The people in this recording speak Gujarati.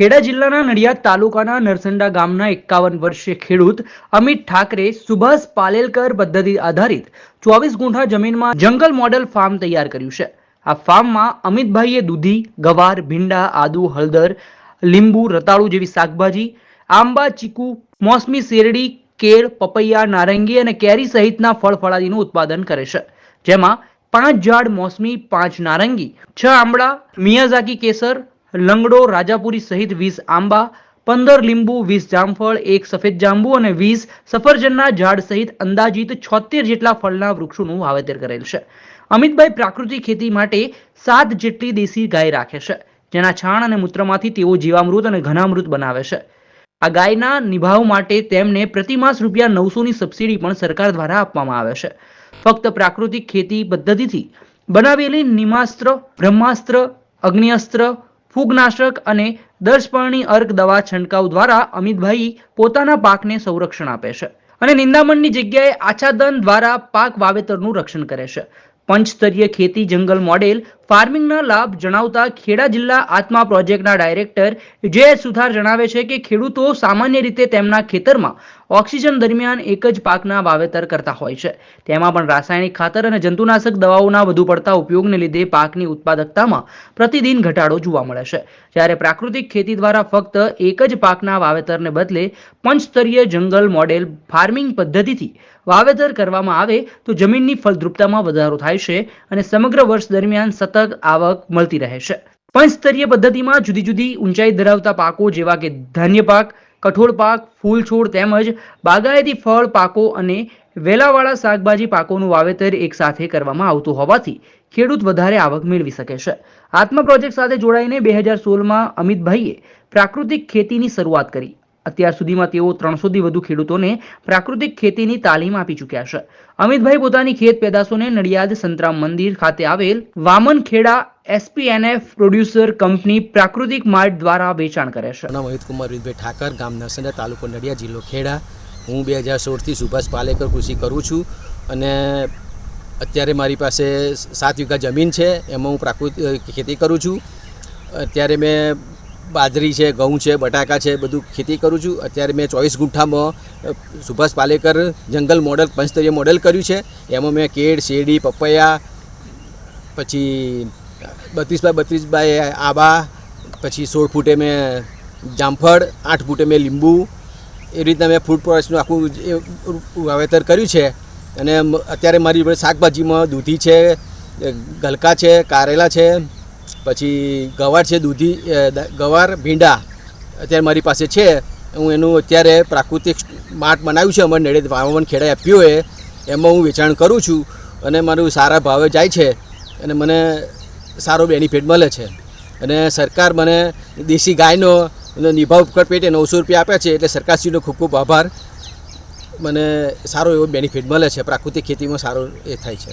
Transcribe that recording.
ખેડા જિલ્લાના નડિયાદ તાલુકાના નરસંડા ગામના એકાવન વર્ષીય ખેડૂત અમિત ઠાકરે સુભાષ પાલેલકર પદ્ધતિ આધારિત ચોવીસ ગુંઠા જમીનમાં જંગલ મોડેલ ફાર્મ તૈયાર કર્યું છે. આ ફાર્મમાં અમિતભાઈએ દૂધી, ગવાર, ભીંડા, આદુ, હળદર, લીંબુ, રતાળુ જેવી શાકભાજી, આંબા, ચીકુ, મોસમી શેરડી, કેળ, પપૈયા, નારંગી અને કેરી સહિતના ફળ ફળાદીનું ઉત્પાદન કરે છે. જેમાં પાંચ ઝાડ મોસમી, પાંચ નારંગી, છ આંબળા, મિયાઝાકી કેસર લંગડો, રાજાપુરી સહિત વીસ આંબા, પંદર લીંબુ, વીસ જામફળ, એક સફેદ જાંબુ અને વીસ સફરજનના ઝાડ સહિત અંદાજિત છોતેર જેટલા ફળના વૃક્ષોનું વાવેતર કરેલ છે. અમિતભાઈ પ્રાકૃતિક ખેતી માટે સાત જેટલી દેશી ગાય રાખે છે, જેના છાણ અને મૂત્રમાંથી તેઓ જીવામૃત અને ઘનામૃત બનાવે છે. આ ગાયના નિભાવ માટે તેમને પ્રતિમાસ રૂપિયા નવસોની સબસિડી પણ સરકાર દ્વારા આપવામાં આવે છે. ફક્ત પ્રાકૃતિક ખેતી પદ્ધતિથી બનાવેલી નિમાસ્ત્ર, બ્રહ્માસ્ત્ર, અગ્નિઅસ્ત્ર ફૂગનાશક અને દર્શપર્ણી અર્ક દવા છંટકાવ દ્વારા અમિતભાઈ પોતાના પાકને સંરક્ષણ આપે છે અને નિંદામણની જગ્યાએ આચ્છાદન દ્વારા પાક વાવેતરનું રક્ષણ કરે છે. પંચસ્તરીય ખેતી જંગલ મોડેલ ફાર્મિંગના લાભ જણાવતા ખેડા જિલ્લા આત્મા પ્રોજેક્ટના ડાયરેક્ટર જે સુથાર જણાવે છે કે ખેડૂતો સામાન્ય રીતે તેમના ખેતરમાં ઓક્સિજન દરમિયાન એક જ પાકના વાવેતર કરતા હોય છે. તેમાં પણ રાસાયણિક ખાતર અને જંતુનાશક દવાઓના વધુ પડતા ઉપયોગને લીધે પાકની ઉત્પાદકતામાં પ્રતિદિન ઘટાડો જોવા મળે છે. જ્યારે પ્રાકૃતિક ખેતી દ્વારા ફક્ત એક જ પાકના વાવેતરને બદલે પંચસ્તરીય જંગલ મોડેલ ફાર્મિંગ પદ્ધતિથી વાવેતર કરવામાં આવે તો જમીનની ફળદ્રુપતામાં વધારો થાય છે અને સમગ્ર વર્ષ દરમિયાન સતત આવક મળતી રહે છે. પંચસ્તરીય પદ્ધતિમાં જુદી જુદી ઊંચાઈ ધરાવતા પાકો જેવા કે ધાન્ય પાક, કઠોળ પાક, ફૂલ છોડ તેમજ બાગાયતી ફળ પાકો અને વેલાવાળા શાકભાજી પાકોનું વાવેતર એકસાથે કરવામાં આવતું હોવાથી ખેડૂત વધારે આવક મેળવી શકે છે. આત્મા પ્રોજેક્ટ સાથે જોડાઈને બે હજાર સોળમાં અમિતભાઈએ પ્રાકૃતિક ખેતીની શરૂઆત કરી. અત્યાર સુધીમાં તેઓ ત્રણસોથી વધુ ખેડૂતોને પ્રાકૃતિક ખેતીની તાલીમ આપી ચૂક્યા છે. અમિતભાઈ પોતાની ખેત પેદાશોને નડિયાદ સંતરામ મંદિર ખાતે આવેલ Vaman Kheda SPNF producer company પ્રાકૃતિક માર્ટ દ્વારા વેચાણ કરે છે. નામ અમિતકુમાર કુમાર વિજયભાઈ ઠાકર, ગામ નરસંડા તાલુકો નડિયાદ જિલ્લો ખેડા. હું બે હજાર સોળથી સુભાષ પાલેકર કૃષિ કરું છું અને અત્યારે મારી પાસે સાત વીઘા જમીન છે. એમાં હું પ્રાકૃતિક ખેતી કરું છું. અત્યારે મેં બાજરી છે, ઘઉં છે, બટાકા છે, બધું ખેતી કરું છું. અત્યારે મેં ચોવીસ ગુઠ્ઠામાં સુભાષ પાલેકર જંગલ મોડલ પંચસ્તરીય મોડલ કર્યું છે. એમાં મેં કેળ, શેરડી, પપૈયા, પછી બત્રીસ બાય બત્રીસ બાય આબા, પછી સોળ ફૂટે મેં જામફળ, આઠ ફૂટે મેં લીંબુ. એ રીતના મેં ફૂડ પ્રોડક્ટ્સનું આખું વાવેતર કર્યું છે. અને અત્યારે મારી શાકભાજીમાં દૂધી છે ગલકા છે, કારેલા છે પછી ગવાર છે દૂધી ગવાર, ભીંડા અત્યારે મારી પાસે છે. હું એનું અત્યારે પ્રાકૃતિક માટ બનાવ્યું છે. અમારે નડે વાવણ ખેડાઈ આપ્યું એ એમાં હું વેચાણ કરું છું અને મારું સારા ભાવે જાય છે અને મને સારો બેનિફિટ મળે છે. અને સરકાર મને દેશી ગાયનો નિભાવ કર પેટે નવસો રૂપિયા આપ્યા છે એટલે સરકારશ્રીનો ખૂબ ખૂબ આભાર. મને સારો એવો બેનિફિટ મળે છે. પ્રાકૃતિક ખેતીમાં સારો એ થાય છે.